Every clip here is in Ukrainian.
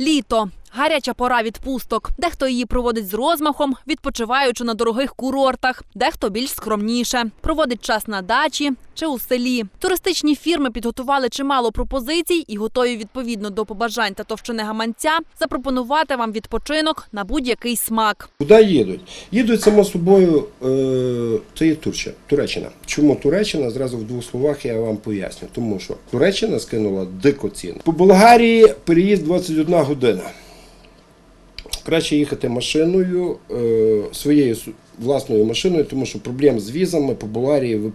Літо. Гаряча пора відпусток. Дехто її проводить з розмахом, відпочиваючи на дорогих курортах, дехто більш скромніше. Проводить час на дачі чи у селі. Туристичні фірми підготували чимало пропозицій і готові відповідно до побажань та товщини гаманця запропонувати вам відпочинок на будь-який смак. Куди їдуть? Їдуть само собою, е, це є Турча, Туреччина. Чому Туреччина? Зразу в двох словах я вам поясню. Тому що Туреччина скинула дико ціну. По Болгарії переїзд 21 година. Краще їхати машиною, е, своєю власною машиною, тому що проблем з візами по Болгарії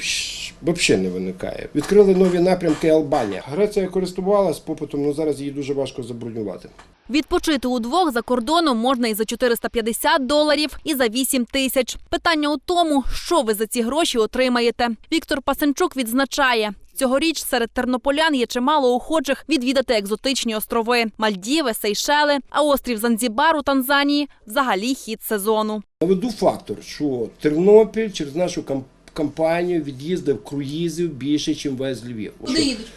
взагалі не виникає. Відкрили нові напрямки Албанія. Греція користувалась попитом, але зараз її дуже важко забронювати. Відпочити удвох за кордоном можна і за 450 доларів, і за 8 тисяч. Питання у тому, що ви за ці гроші отримаєте. Віктор Пасенчук відзначає. Цьогоріч серед тернополян є чимало охочих відвідати екзотичні острови Мальдіви, Сейшели, а острів Занзібар у Танзанії взагалі хід сезону. Наведу фактор, що Тернопіль через нашу кампанію від'їздив круїзів більше, ніж весь Львів. Куди їдуть?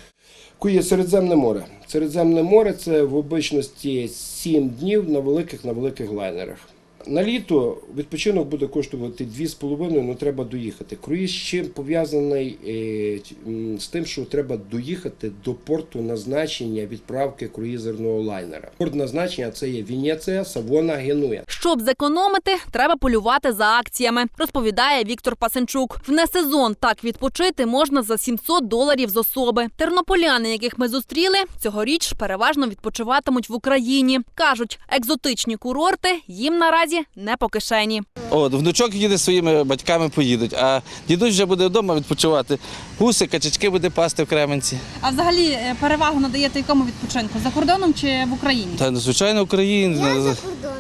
Кує Середземне море. Середземне море це в обичності 7 днів на великих на великих лайнерах. На літо відпочинок буде коштувати 2,5, але треба доїхати. Круїз чим пов'язаний е, з тим, що треба доїхати до порту назначення відправки круїзерного лайнера. Порт назначення це є Венеція, Савона, Генуя. Щоб зекономити, треба полювати за акціями, розповідає Віктор Пасенчук. В несезон так відпочити можна за 700 доларів з особи. Тернополяни, яких ми зустріли, цьогоріч переважно відпочиватимуть в Україні. кажуть, екзотичні курорти їм наразі не по кишені. От, внучок їде зі своїми батьками, поїдуть, а дідусь вже буде вдома відпочивати. Гуси, качачки буде пасти в Кременці. А взагалі е, перевагу надаєте якому відпочинку? За кордоном чи в Україні? Та звичайно, Україні. Я за кордоном.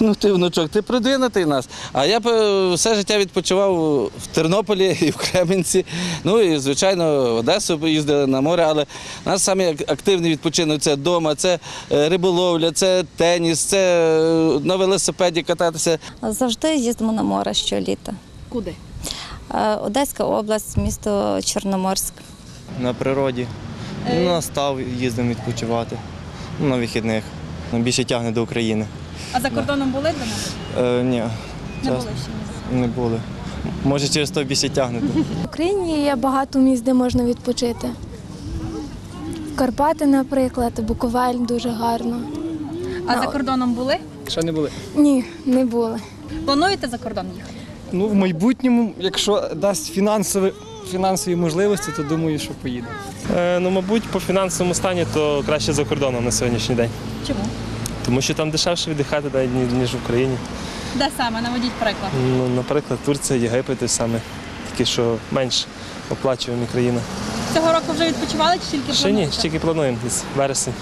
Ну ти внучок, ти продвинутий нас. А я б е, все життя відпочивав в Тернополі і в Кременці. Ну і звичайно, в Одесу їздили на море, але у нас саме активний відпочинок це вдома, це е, риболовля, це теніс, це е, на велосипеді кататися. Завжди їздимо на море щоліта. Куди? Одеська область, місто Чорноморськ. на природі. На став їздимо відпочивати на вихідних. Ну, Більше тягне до України. А за кордоном були до нас? Е, ні, Не були ще ні. не були. Може через то більше тягне. В Україні є багато місць, де можна відпочити. Карпати, наприклад, Буковель дуже гарно. А за кордоном були? Ще не були. Ні, не були. Плануєте за кордон їхати? Ну, в майбутньому, якщо дасть фінансові, фінансові можливості, то думаю, що поїду. Е, ну, мабуть, по фінансовому стані то краще за кордоном на сьогоднішній день. Чому? Тому що там дешевше віддихати навіть ніж в Україні. Де саме? Наведіть приклад. Ну, наприклад, Турція, Єгипет той саме. Тільки що менш оплачувані країни. Цього року вже відпочивали чи тільки Ще ні, плануєте? тільки плануємо десь вересень,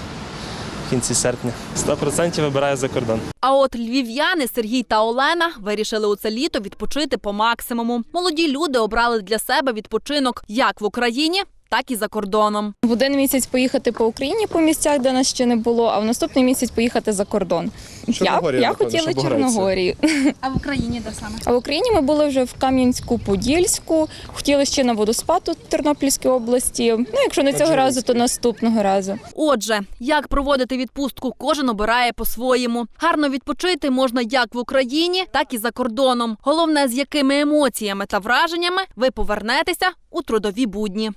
в кінці серпня. 100% вибираю за кордон. А от львів'яни Сергій та Олена вирішили у це літо відпочити по максимуму. Молоді люди обрали для себе відпочинок як в Україні, так і за кордоном. В один місяць поїхати по Україні по місцях, де нас ще не було, а в наступний місяць поїхати за кордон. Я, Чорногорія, я хотіла. Чорногорію. А в Україні де саме? А в Україні ми були вже в Кам'янську-Подільську, хотіли ще на водоспад у Тернопільській області. Ну, якщо не цього разу, то наступного разу. Отже, як проводити відпустку, кожен обирає по-своєму. Гарно відпочити можна як в Україні, так і за кордоном. Головне, з якими емоціями та враженнями ви повернетеся у трудові будні.